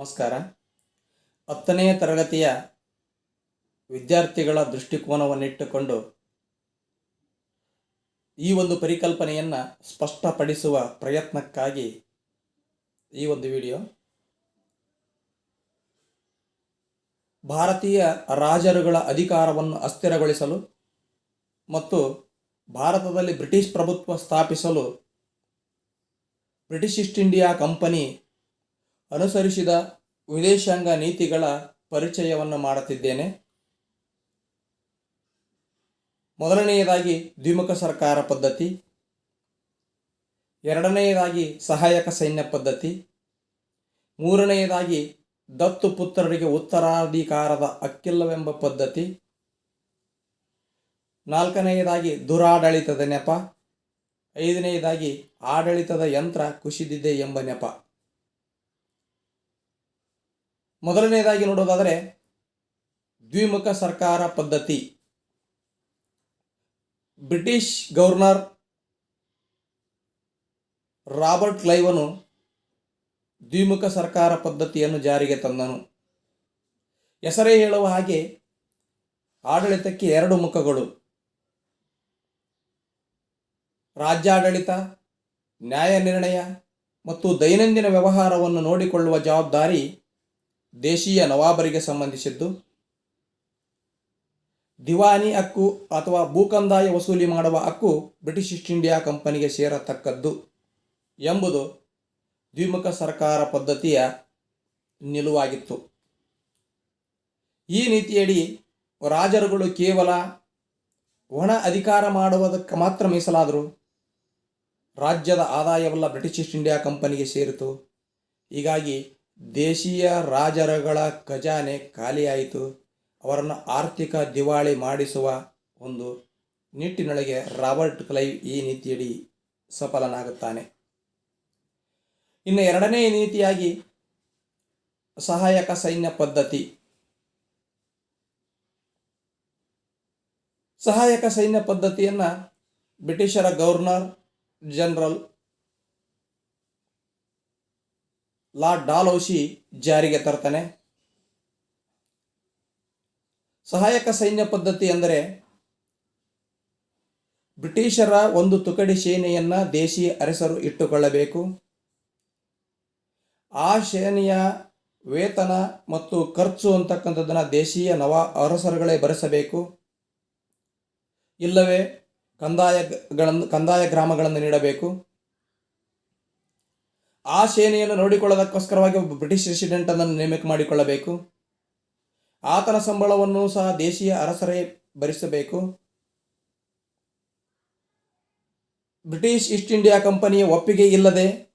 ನಮಸ್ಕಾರ. ಹತ್ತನೆಯ ತರಗತಿಯ ವಿದ್ಯಾರ್ಥಿಗಳ ದೃಷ್ಟಿಕೋನವನ್ನಿಟ್ಟುಕೊಂಡು ಈ ಒಂದು ಪರಿಕಲ್ಪನೆಯನ್ನು ಸ್ಪಷ್ಟಪಡಿಸುವ ಪ್ರಯತ್ನಕ್ಕಾಗಿ ಈ ಒಂದು ವಿಡಿಯೋ. ಭಾರತೀಯ ರಾಜರುಗಳ ಅಧಿಕಾರವನ್ನು ಅಸ್ಥಿರಗೊಳಿಸಲು ಮತ್ತು ಭಾರತದಲ್ಲಿ ಬ್ರಿಟಿಷ್ ಪ್ರಭುತ್ವ ಸ್ಥಾಪಿಸಲು ಬ್ರಿಟಿಷ್ ಈಸ್ಟ್ ಇಂಡಿಯಾ ಕಂಪನಿ ಅನುಸರಿಸಿದ ವಿದೇಶಾಂಗ ನೀತಿಗಳ ಪರಿಚಯವನ್ನು ಮಾಡುತ್ತಿದ್ದೇನೆ. ಮೊದಲನೆಯದಾಗಿ ದ್ವಿಮುಖ ಸರ್ಕಾರ ಪದ್ಧತಿ, ಎರಡನೆಯದಾಗಿ ಸಹಾಯಕ ಸೈನ್ಯ ಪದ್ಧತಿ, ಮೂರನೆಯದಾಗಿ ದತ್ತು ಪುತ್ರರಿಗೆ ಉತ್ತರಾಧಿಕಾರದ ಹಕ್ಕಿಲ್ಲವೆಂಬ ಪದ್ಧತಿ, ನಾಲ್ಕನೆಯದಾಗಿ ದುರಾಡಳಿತದ ನೆಪ, ಐದನೆಯದಾಗಿ ಆಡಳಿತದ ಯಂತ್ರ ಕುಸಿದಿದೆ ಎಂಬ ನೆಪ. ಮೊದಲನೆಯದಾಗಿ ನೋಡೋದಾದರೆ ದ್ವಿಮುಖ ಸರ್ಕಾರ ಪದ್ಧತಿ. ಬ್ರಿಟಿಷ್ ಗವರ್ನರ್ ರಾಬರ್ಟ್ ಕ್ಲೈವನು ದ್ವಿಮುಖ ಸರ್ಕಾರ ಪದ್ಧತಿಯನ್ನು ಜಾರಿಗೆ ತಂದನು. ಹೆಸರೇ ಹೇಳುವ ಹಾಗೆ ಆಡಳಿತಕ್ಕೆ ಎರಡು ಮುಖಗಳು. ರಾಜ್ಯಾಡಳಿತ ನ್ಯಾಯ ನಿರ್ಣಯ ಮತ್ತು ದೈನಂದಿನ ವ್ಯವಹಾರವನ್ನು ನೋಡಿಕೊಳ್ಳುವ ಜವಾಬ್ದಾರಿ ದೇಶೀಯ ನವಾಬರಿಗೆ ಸಂಬಂಧಿಸಿದ್ದು, ದಿವಾನಿ ಹಕ್ಕು ಅಥವಾ ಭೂಕಂದಾಯ ವಸೂಲಿ ಮಾಡುವ ಹಕ್ಕು ಬ್ರಿಟಿಷ್ ಈಸ್ಟ್ ಇಂಡಿಯಾ ಕಂಪನಿಗೆ ಸೇರತಕ್ಕದ್ದು ಎಂಬುದು ದ್ವಿಮುಖ ಸರ್ಕಾರ ಪದ್ಧತಿಯ ನಿಲುವಾಗಿತ್ತು. ಈ ನೀತಿಯಡಿ ರಾಜರುಗಳು ಕೇವಲ ಒಣ ಅಧಿಕಾರ ಮಾಡುವುದಕ್ಕೆ ಮಾತ್ರ ಮೀಸಲಾದರು ರಾಜ್ಯದ ಆದಾಯವೆಲ್ಲ ಬ್ರಿಟಿಷ್ ಈಸ್ಟ್ ಇಂಡಿಯಾ ಕಂಪನಿಗೆ ಸೇರಿತು. ಹೀಗಾಗಿ ದೇಶೀಯ ರಾಜರುಗಳ ಖಜಾನೆ ಖಾಲಿಯಾಯಿತು. ಅವರನ್ನು ಆರ್ಥಿಕ ದಿವಾಳಿ ಮಾಡಿಸುವ ಒಂದು ನಿಟ್ಟಿನೊಳಗೆ ರಾಬರ್ಟ್ ಕ್ಲೈವ್ ಈ ನೀತಿಯಡಿ ಸಫಲನಾಗುತ್ತಾನೆ. ಇನ್ನು ಎರಡನೇ ನೀತಿಯಾಗಿ ಸಹಾಯಕ ಸೈನ್ಯ ಪದ್ಧತಿ. ಸಹಾಯಕ ಸೈನ್ಯ ಪದ್ಧತಿಯನ್ನು ಬ್ರಿಟಿಷರ ಗವರ್ನರ್ ಜನರಲ್ ಲಾರ್ಡ್ ಡಾಲ್ಹೌಸಿ ಜಾರಿಗೆ ತರ್ತಾನೆ. ಸಹಾಯಕ ಸೈನ್ಯ ಪದ್ಧತಿ ಅಂದರೆ ಬ್ರಿಟಿಷರ ಒಂದು ತುಕಡಿ ಸೇನೆಯನ್ನು ದೇಶೀಯ ಅರಸರು ಇಟ್ಟುಕೊಳ್ಳಬೇಕು. ಆ ಸೇನೆಯ ವೇತನ ಮತ್ತು ಖರ್ಚು ಅಂತಕ್ಕಂಥದ್ದನ್ನು ದೇಶೀಯ ನವ ಅರಸರುಗಳೇ ಭರಿಸಬೇಕು. ಇಲ್ಲವೇ ಕಂದಾಯಗಳನ್ನು ಕಂದಾಯ ಗ್ರಾಮಗಳನ್ನು ನೀಡಬೇಕು. ಆ ಸೇನೆಯನ್ನು ನೋಡಿಕೊಳ್ಳೋದಕ್ಕೋಸ್ಕರವಾಗಿ ಒಬ್ಬ ಬ್ರಿಟಿಷ್ ರೆಸಿಡೆಂಟ್ ಅನ್ನು ನೇಮಕ ಮಾಡಿಕೊಳ್ಳಬೇಕು. ಆತನ ಸಂಬಳವನ್ನು ಸಹ ದೇಶೀಯ ಅರಸರೇ ಭರಿಸಬೇಕು. ಬ್ರಿಟಿಷ್ ಈಸ್ಟ್ ಇಂಡಿಯಾ ಕಂಪನಿಯ ಒಪ್ಪಿಗೆ ಇಲ್ಲದೆ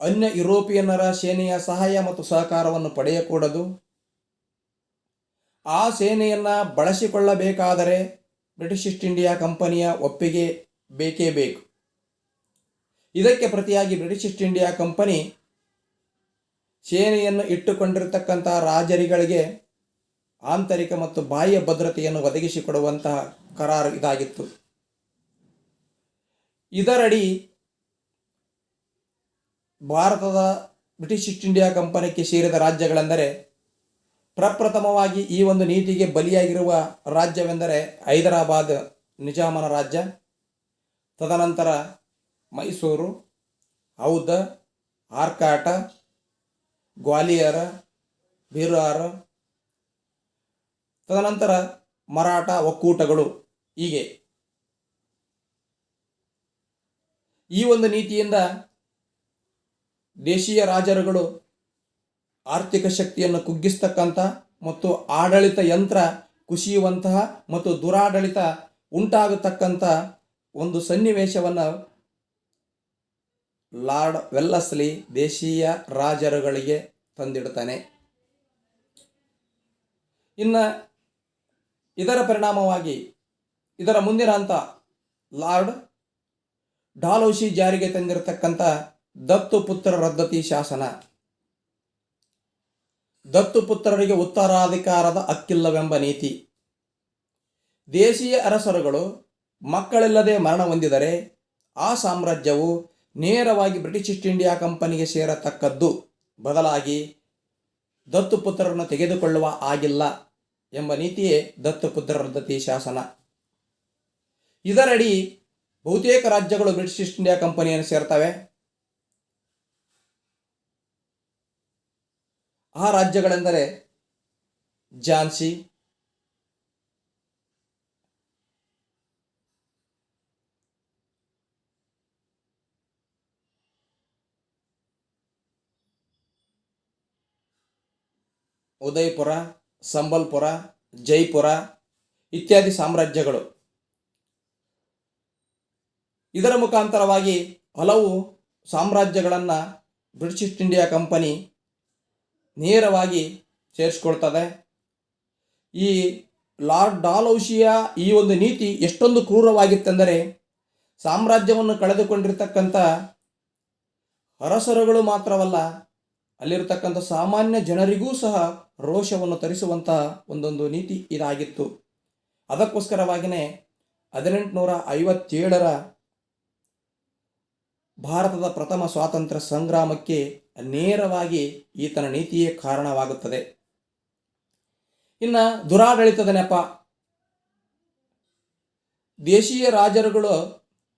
ಅನ್ಯ ಯುರೋಪಿಯನ್ನರ ಸೇನೆಯ ಸಹಾಯ ಮತ್ತು ಸಹಕಾರವನ್ನು ಪಡೆಯಕೂಡದು. ಆ ಸೇನೆಯನ್ನು ಬಳಸಿಕೊಳ್ಳಬೇಕಾದರೆ ಬ್ರಿಟಿಷ್ ಈಸ್ಟ್ ಇಂಡಿಯಾ ಕಂಪನಿಯ ಒಪ್ಪಿಗೆ ಬೇಕೇ ಬೇಕು. ಇದಕ್ಕೆ ಪ್ರತಿಯಾಗಿ ಬ್ರಿಟಿಷ್ ಈಸ್ಟ್ ಇಂಡಿಯಾ ಕಂಪನಿ ಸೇನೆಯನ್ನು ಇಟ್ಟುಕೊಂಡಿರತಕ್ಕಂತಹ ರಾಜರಿಗಳಿಗೆ ಆಂತರಿಕ ಮತ್ತು ಬಾಹ್ಯ ಭದ್ರತೆಯನ್ನು ಒದಗಿಸಿಕೊಡುವಂತಹ ಕರಾರು ಇದಾಗಿತ್ತು. ಇದರಡಿ ಭಾರತದ ಬ್ರಿಟಿಷ್ ಈಸ್ಟ್ ಇಂಡಿಯಾ ಕಂಪನಿಗೆ ಸೇರಿದ ರಾಜ್ಯಗಳೆಂದರೆ ಪ್ರಪ್ರಥಮವಾಗಿ ಈ ಒಂದು ನೀತಿಗೆ ಬಲಿಯಾಗಿರುವ ರಾಜ್ಯವೆಂದರೆ ಹೈದರಾಬಾದ್ ನಿಜಾಮನ ರಾಜ್ಯ, ತದನಂತರ ಮೈಸೂರು ಔಧ ಆರ್ಕಾಟ, ಗ್ವಾಲಿಯರ, ಬಿರಾರ. ತದನಂತರ ಮರಾಠ ಒಕ್ಕೂಟಗಳು. ಹೀಗೆ. ಈ ಒಂದು ನೀತಿಯಿಂದ ದೇಶೀಯ ರಾಜರುಗಳು ಆರ್ಥಿಕ ಶಕ್ತಿಯನ್ನು ಕುಗ್ಗಿಸ್ತಕ್ಕಂಥ ಮತ್ತು ಆಡಳಿತ ಯಂತ್ರ ಕುಸಿಯುವಂತಹ ಮತ್ತು ದುರಾಡಳಿತ ಉಂಟಾಗತಕ್ಕಂಥ ಒಂದು ಸನ್ನಿವೇಶವನ್ನು ಲಾರ್ಡ್ ವೆಲ್ಲಸ್ಲಿ ದೇಶೀಯ ರಾಜರುಗಳಿಗೆ ತಂದಿಡ್ತಾನೆ ಇನ್ನು ಇದರ ಪರಿಣಾಮವಾಗಿ ಇದರ ಮುಂದಿನ ಹಂತ ಲಾರ್ಡ್ ಡಾಲೋಶಿ ಜಾರಿಗೆ ತಂದಿರತಕ್ಕಂಥ ದತ್ತು ಪುತ್ರ ರದ್ದತಿ ಶಾಸನ. ದತ್ತು ಪುತ್ರರಿಗೆ ಉತ್ತರಾಧಿಕಾರದ ಹಕ್ಕಿಲ್ಲವೆಂಬ ನೀತಿ. ದೇಶೀಯ ಅರಸರುಗಳು ಮಕ್ಕಳಿಲ್ಲದೆ ಮರಣ ಹೊಂದಿದರೆ ಆ ಸಾಮ್ರಾಜ್ಯವು ನೇರವಾಗಿ ಬ್ರಿಟಿಷ್ ಈಸ್ಟ್ ಇಂಡಿಯಾ ಕಂಪನಿಗೆ ಸೇರತಕ್ಕದ್ದು ಬದಲಾಗಿ ದತ್ತುಪುತ್ರರನ್ನು ತೆಗೆದುಕೊಳ್ಳುವ ಆಗಿಲ್ಲ ಎಂಬ ನೀತಿಯೇ ದತ್ತುಪುತ್ರ ರದ್ದತಿ ಶಾಸನ. ಇದರಡಿ ಬಹುತೇಕ ರಾಜ್ಯಗಳು ಬ್ರಿಟಿಷ್ ಈಸ್ಟ್ ಇಂಡಿಯಾ ಕಂಪನಿಯನ್ನು ಸೇರ್ತವೆ. ಆ ರಾಜ್ಯಗಳೆಂದರೆ ಝಾನ್ಸಿ ಉದಯಪುರ, ಸಂಬಲ್ಪುರ, ಜೈಪುರ ಇತ್ಯಾದಿ ಸಾಮ್ರಾಜ್ಯಗಳು. ಇದರ ಮುಖಾಂತರವಾಗಿ ಹಲವು ಸಾಮ್ರಾಜ್ಯಗಳನ್ನು ಬ್ರಿಟಿಷ್ ಈಸ್ಟ್ ಇಂಡಿಯಾ ಕಂಪನಿ ನೇರವಾಗಿ ಸೇರಿಸ್ಕೊಳ್ತದೆ. ಈ ಲಾರ್ಡ್ ಡಾಲೌಶಿಯ ಈ ಒಂದು ನೀತಿ ಎಷ್ಟೊಂದು ಕ್ರೂರವಾಗಿತ್ತೆಂದರೆ ಸಾಮ್ರಾಜ್ಯವನ್ನು ಕಳೆದುಕೊಂಡಿರ್ತಕ್ಕಂಥ ಅರಸರುಗಳು ಮಾತ್ರವಲ್ಲ ಅಲ್ಲಿರ್ತಕ್ಕಂಥ ಸಾಮಾನ್ಯ ಜನರಿಗೂ ಸಹ ರೋಷವನ್ನು ತರಿಸುವಂತಹ ಒಂದೊಂದು ನೀತಿ ಇದಾಗಿತ್ತು. ಅದಕ್ಕೋಸ್ಕರವಾಗಿಯೇ ಹದಿನೆಂಟುನೂರ ಐವತ್ತೇಳರ ಭಾರತದ ಪ್ರಥಮ ಸ್ವಾತಂತ್ರ್ಯ ಸಂಗ್ರಾಮಕ್ಕೆ ನೇರವಾಗಿ ಈತನ ನೀತಿಯೇ ಕಾರಣವಾಗುತ್ತದೆ. ಇನ್ನು ದುರಾಡಳಿತದ ನೆಪ ದೇಶೀಯ ರಾಜರುಗಳು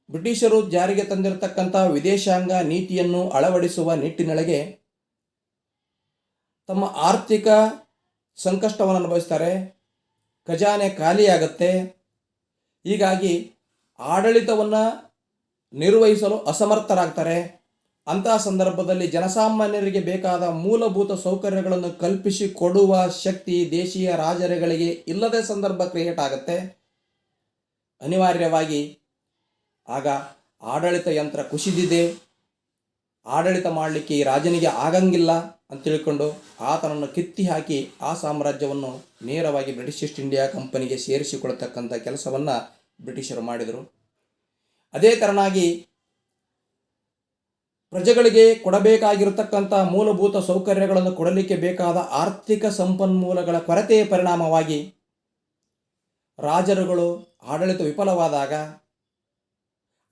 ಬ್ರಿಟಿಷರು ಜಾರಿಗೆ ತಂದಿರತಕ್ಕಂಥ ವಿದೇಶಾಂಗ ನೀತಿಯನ್ನು ಅಳವಡಿಸುವ ನಿಟ್ಟಿನೊಳಗೆ ತಮ್ಮ ಆರ್ಥಿಕ ಸಂಕಷ್ಟವನ್ನು ಅನುಭವಿಸ್ತಾರೆ. ಖಜಾನೆ ಖಾಲಿಯಾಗತ್ತೆ. ಹೀಗಾಗಿ ಆಡಳಿತವನ್ನು ನಿರ್ವಹಿಸಲು ಅಸಮರ್ಥರಾಗ್ತಾರೆ. ಅಂತಹ ಸಂದರ್ಭದಲ್ಲಿ ಜನಸಾಮಾನ್ಯರಿಗೆ ಬೇಕಾದ ಮೂಲಭೂತ ಸೌಕರ್ಯಗಳನ್ನು ಕಲ್ಪಿಸಿ ಕೊಡುವ ಶಕ್ತಿ ದೇಶೀಯ ರಾಜರುಗಳಿಗೆ ಇಲ್ಲದೆ ಸಂದರ್ಭ ಕ್ರಿಯೇಟ್ ಆಗುತ್ತೆ. ಅನಿವಾರ್ಯವಾಗಿ ಆಗ ಆಡಳಿತ ಯಂತ್ರ ಕುಸಿದಿದೆ. ಆಡಳಿತ ಮಾಡಲಿಕ್ಕೆ ಈ ರಾಜನಿಗೆ ಆಗಂಗಿಲ್ಲ ಅಂತ ತಿಳ್ಕೊಂಡು ಆತನನ್ನು ಕಿತ್ತಿ ಹಾಕಿ ಆ ಸಾಮ್ರಾಜ್ಯವನ್ನು ನೇರವಾಗಿ ಬ್ರಿಟಿಷ್ ಈಸ್ಟ್ ಇಂಡಿಯಾ ಕಂಪನಿಗೆ ಸೇರಿಸಿಕೊಳ್ತಕ್ಕಂಥ ಕೆಲಸವನ್ನು ಬ್ರಿಟಿಷರು ಮಾಡಿದರು. ಅದೇ ತರನಾಗಿ ಪ್ರಜೆಗಳಿಗೆ ಕೊಡಬೇಕಾಗಿರತಕ್ಕಂಥ ಮೂಲಭೂತ ಸೌಕರ್ಯಗಳನ್ನು ಕೊಡಲಿಕ್ಕೆ ಬೇಕಾದ ಆರ್ಥಿಕ ಸಂಪನ್ಮೂಲಗಳ ಕೊರತೆಯ ಪರಿಣಾಮವಾಗಿ ರಾಜರುಗಳು ಆಡಳಿತ ವಿಫಲವಾದಾಗ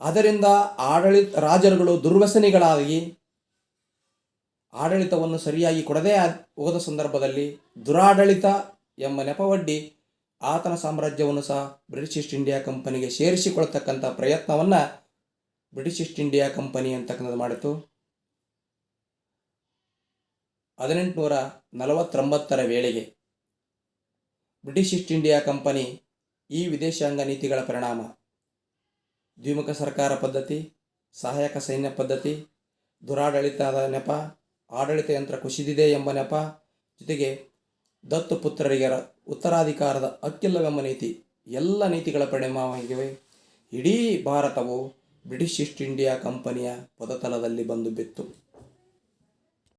ಅದರಿಂದ ಆಡಳಿತ, ರಾಜರುಗಳು ದುರ್ವ್ಯಸನಿಗಳಾಗಿ ಆಡಳಿತವನ್ನು ಸರಿಯಾಗಿ ಕೊಡದೇ ಹೋದ ಸಂದರ್ಭದಲ್ಲಿ ದುರಾಡಳಿತ ಎಂಬ ನೆಪವಡ್ಡಿ ಆತನ ಸಾಮ್ರಾಜ್ಯವನ್ನು ಸಹ ಬ್ರಿಟಿಷ್ ಈಸ್ಟ್ ಇಂಡಿಯಾ ಕಂಪನಿಗೆ ಸೇರಿಸಿಕೊಳ್ತಕ್ಕಂಥ ಪ್ರಯತ್ನವನ್ನು ಬ್ರಿಟಿಷ್ ಈಸ್ಟ್ ಇಂಡಿಯಾ ಕಂಪನಿ ಅಂತಕ್ಕಂಥದ್ದು ಮಾಡಿತು. ಹದಿನೆಂಟುನೂರ ನಲವತ್ತೊಂಬತ್ತರ ವೇಳೆಗೆ ಬ್ರಿಟಿಷ್ ಈಸ್ಟ್ ಇಂಡಿಯಾ ಕಂಪನಿ ಈ ವಿದೇಶಾಂಗ ನೀತಿಗಳ ಪರಿಣಾಮ ದ್ವಿಮುಖ ಸರ್ಕಾರ ಪದ್ಧತಿ, ಸಹಾಯಕ ಸೈನ್ಯ ಪದ್ಧತಿ, ದುರಾಡಳಿತದ ನೆಪ, ಆಡಳಿತ ಯಂತ್ರ ಕುಸಿದಿದೆ ಎಂಬ ನೆಪ, ಜೊತೆಗೆ ದತ್ತು ಪುತ್ರರಿಗೆ ಉತ್ತರಾಧಿಕಾರದ ಹಕ್ಕಿಲ್ಲವೆಂಬ ನೀತಿ, ಎಲ್ಲ ನೀತಿಗಳ ಪರಿಣಾಮವಾಗಿವೆ. ಇಡೀ ಭಾರತವು ಬ್ರಿಟಿಷ್ ಈಸ್ಟ್ ಇಂಡಿಯಾ ಕಂಪನಿಯ ಪದತಲದಲ್ಲಿ ಬಂದು ಬಿತ್ತು.